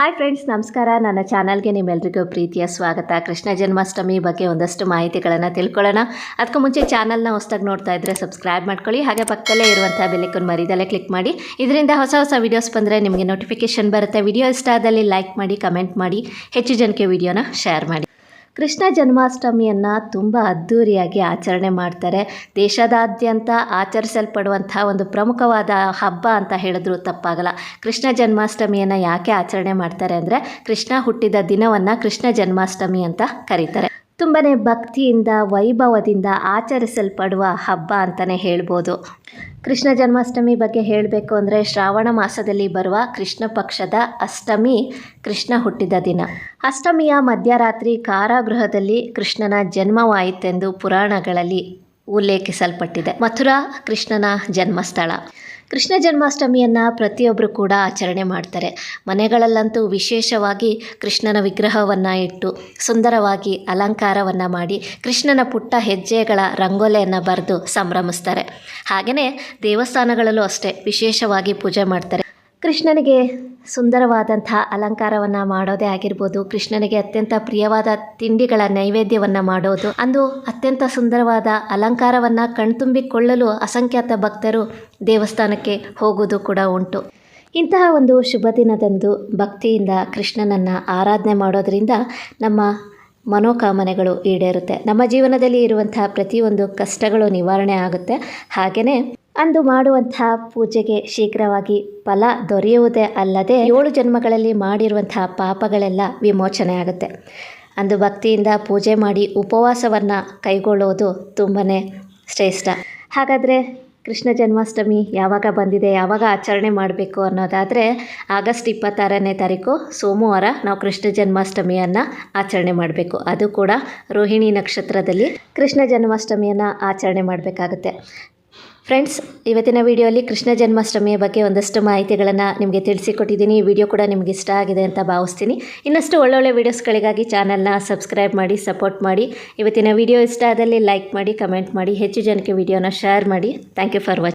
Hi friends ನಮಸ್ಕಾರ. ನನ್ನ ಚಾನಲ್ಗೆ ನಿಮ್ಮೆಲ್ಲರಿಗೂ ಪ್ರೀತಿಯ ಸ್ವಾಗತ. ಕೃಷ್ಣ ಜನ್ಮಾಷ್ಟಮಿ ಬಗ್ಗೆ ಒಂದಷ್ಟು ಮಾಹಿತಿಗಳನ್ನು ತಿಳ್ಕೊಳ್ಳೋಣ. ಅದಕ್ಕೂ ಮುಂಚೆ ಚಾನಲ್ನ ಹೊಸದಾಗಿ ನೋಡ್ತಾ ಇದ್ದರೆ ಸಬ್ಸ್ಕ್ರೈಬ್ ಮಾಡ್ಕೊಳ್ಳಿ. ಹಾಗೆ ಪಕ್ಕದಲ್ಲೇ ಇರುವಂಥ ಬೆಲೆಕನ್ನು ಮರಿದಲ್ಲೇ ಕ್ಲಿಕ್ ಮಾಡಿ. ಇದರಿಂದ ಹೊಸ ಹೊಸ ವೀಡಿಯೋಸ್ ಬಂದರೆ ನಿಮಗೆ ನೋಟಿಫಿಕೇಶನ್ ಬರುತ್ತೆ. ವಿಡಿಯೋ ಇಷ್ಟ ಆದಲ್ಲಿ ಲೈಕ್ ಮಾಡಿ ಕಮೆಂಟ್ ಮಾಡಿ. ಹೆಚ್ಚು ಜನಕ್ಕೆ ವಿಡಿಯೋನ ಶೇರ್ ಮಾಡಿ. ಕೃಷ್ಣ ಜನ್ಮಾಷ್ಟಮಿಯನ್ನು ತುಂಬ ಅದ್ಧೂರಿಯಾಗಿ ಆಚರಣೆ ಮಾಡ್ತಾರೆ. ದೇಶದಾದ್ಯಂತ ಆಚರಿಸಲ್ಪಡುವಂಥ ಒಂದು ಪ್ರಮುಖವಾದ ಹಬ್ಬ ಅಂತ ಹೇಳಿದ್ರು ತಪ್ಪಾಗಲ್ಲ. ಕೃಷ್ಣ ಜನ್ಮಾಷ್ಟಮಿಯನ್ನು ಯಾಕೆ ಆಚರಣೆ ಮಾಡ್ತಾರೆ ಅಂದರೆ ಕೃಷ್ಣ ಹುಟ್ಟಿದ ದಿನವನ್ನು ಕೃಷ್ಣ ಜನ್ಮಾಷ್ಟಮಿ ಅಂತ ಕರೀತಾರೆ. ತುಂಬನೇ ಭಕ್ತಿಯಿಂದ, ವೈಭವದಿಂದ ಆಚರಿಸಲ್ಪಡುವ ಹಬ್ಬ ಅಂತಲೇ ಹೇಳ್ಬೋದು. ಕೃಷ್ಣ ಜನ್ಮಾಷ್ಟಮಿ ಬಗ್ಗೆ ಹೇಳಬೇಕು ಅಂದರೆ ಶ್ರಾವಣ ಮಾಸದಲ್ಲಿ ಬರುವ ಕೃಷ್ಣ ಪಕ್ಷದ ಅಷ್ಟಮಿ, ಕೃಷ್ಣ ಹುಟ್ಟಿದ ದಿನ. ಅಷ್ಟಮಿಯ ಮಧ್ಯರಾತ್ರಿ ಕಾರಾಗೃಹದಲ್ಲಿ ಕೃಷ್ಣನ ಜನ್ಮವಾಯಿತೆಂದು ಪುರಾಣಗಳಲ್ಲಿ ಉಲ್ಲೇಖಿಸಲ್ಪಟ್ಟಿದೆ. ಮಥುರಾ, ಕೃಷ್ಣನ ಜನ್ಮಸ್ಥಳ. ಕೃಷ್ಣ ಜನ್ಮಾಷ್ಟಮಿಯನ್ನು ಪ್ರತಿಯೊಬ್ಬರು ಕೂಡ ಆಚರಣೆ ಮಾಡ್ತಾರೆ. ಮನೆಗಳಲ್ಲಂತೂ ವಿಶೇಷವಾಗಿ ಕೃಷ್ಣನ ವಿಗ್ರಹವನ್ನು ಇಟ್ಟು, ಸುಂದರವಾಗಿ ಅಲಂಕಾರವನ್ನು ಮಾಡಿ ಕೃಷ್ಣನ ಪುಟ್ಟ ಹೆಜ್ಜೆಗಳ ರಂಗೋಲೆಯನ್ನು ಬರೆದು ಸಂಭ್ರಮಿಸ್ತಾರೆ. ಹಾಗೆಯೇ ದೇವಸ್ಥಾನಗಳಲ್ಲೂ ಅಷ್ಟೇ ವಿಶೇಷವಾಗಿ ಪೂಜೆ ಮಾಡ್ತಾರೆ. ಕೃಷ್ಣನಿಗೆ ಸುಂದರವಾದಂಥ ಅಲಂಕಾರವನ್ನು ಮಾಡೋದೇ ಆಗಿರ್ಬೋದು. ಕೃಷ್ಣನಿಗೆ ಅತ್ಯಂತ ಪ್ರಿಯವಾದ ತಿಂಡಿಗಳ ನೈವೇದ್ಯವನ್ನು ಮಾಡೋದು. ಅಂದು ಅತ್ಯಂತ ಸುಂದರವಾದ ಅಲಂಕಾರವನ್ನು ಕಣ್ತುಂಬಿಕೊಳ್ಳಲು ಅಸಂಖ್ಯಾತ ಭಕ್ತರು ದೇವಸ್ಥಾನಕ್ಕೆ ಹೋಗುವುದು ಕೂಡ ಉಂಟು. ಇಂತಹ ಒಂದು ಶುಭ ದಿನದಂದು ಭಕ್ತಿಯಿಂದ ಕೃಷ್ಣನನ್ನು ಆರಾಧನೆ ಮಾಡೋದರಿಂದ ನಮ್ಮ ಮನೋಕಾಮನೆಗಳು ಈಡೇರುತ್ತೆ. ನಮ್ಮ ಜೀವನದಲ್ಲಿ ಇರುವಂತಹ ಪ್ರತಿಯೊಂದು ಕಷ್ಟಗಳು ನಿವಾರಣೆ ಆಗುತ್ತೆ. ಹಾಗೆಯೇ ಅಂದು ಮಾಡುವಂತಹ ಪೂಜೆಗೆ ಶೀಘ್ರವಾಗಿ ಫಲ ದೊರೆಯುವುದೇ ಅಲ್ಲದೆ ಏಳು ಜನ್ಮಗಳಲ್ಲಿ ಮಾಡಿರುವಂತಹ ಪಾಪಗಳೆಲ್ಲ ವಿಮೋಚನೆ ಆಗುತ್ತೆ. ಅಂದು ಭಕ್ತಿಯಿಂದ ಪೂಜೆ ಮಾಡಿ ಉಪವಾಸವನ್ನು ಕೈಗೊಳ್ಳುವುದು ತುಂಬಾ ಶ್ರೇಷ್ಠ. ಹಾಗಾದರೆ ಕೃಷ್ಣ ಜನ್ಮಾಷ್ಟಮಿ ಯಾವಾಗ ಬಂದಿದೆ, ಯಾವಾಗ ಆಚರಣೆ ಮಾಡಬೇಕು ಅನ್ನೋದಾದರೆ ಆಗಸ್ಟ್ ಇಪ್ಪತ್ತಾರನೇ ತಾರೀಕು ಸೋಮವಾರ ನಾವು ಕೃಷ್ಣ ಜನ್ಮಾಷ್ಟಮಿಯನ್ನು ಆಚರಣೆ ಮಾಡಬೇಕು. ಅದು ಕೂಡ ರೋಹಿಣಿ ನಕ್ಷತ್ರದಲ್ಲಿ ಕೃಷ್ಣ ಜನ್ಮಾಷ್ಟಮಿಯನ್ನು ಆಚರಣೆ ಮಾಡಬೇಕಾಗುತ್ತೆ. ಫ್ರೆಂಡ್ಸ್, ಇವತ್ತಿನ ವಿಡಿಯೋಲಿ ಕೃಷ್ಣ ಜನ್ಮಾಷ್ಟಮಿಯ ಬಗ್ಗೆ ಒಂದಷ್ಟು ಮಾಹಿತಿಗಳನ್ನು ನಿಮಗೆ ತಿಳಿಸಿಕೊಟ್ಟಿದ್ದೀನಿ. ಈ ವಿಡಿಯೋ ಕೂಡ ನಿಮಗೆ ಇಷ್ಟ ಆಗಿದೆ ಅಂತ ಭಾವಿಸ್ತೀನಿ. ಇನ್ನಷ್ಟು ಒಳ್ಳೊಳ್ಳೆ ವೀಡಿಯೋಸ್ಗಳಿಗಾಗಿ ಚಾನಲ್ನ ಸಬ್ಸ್ಕ್ರೈಬ್ ಮಾಡಿ, ಸಪೋರ್ಟ್ ಮಾಡಿ. ಇವತ್ತಿನ ವಿಡಿಯೋ ಇಷ್ಟ ಆದಲ್ಲಿ ಲೈಕ್ ಮಾಡಿ, ಕಮೆಂಟ್ ಮಾಡಿ. ಹೆಚ್ಚು ಜನಕ್ಕೆ ವಿಡಿಯೋನ ಶೇರ್ ಮಾಡಿ. Thank you for watching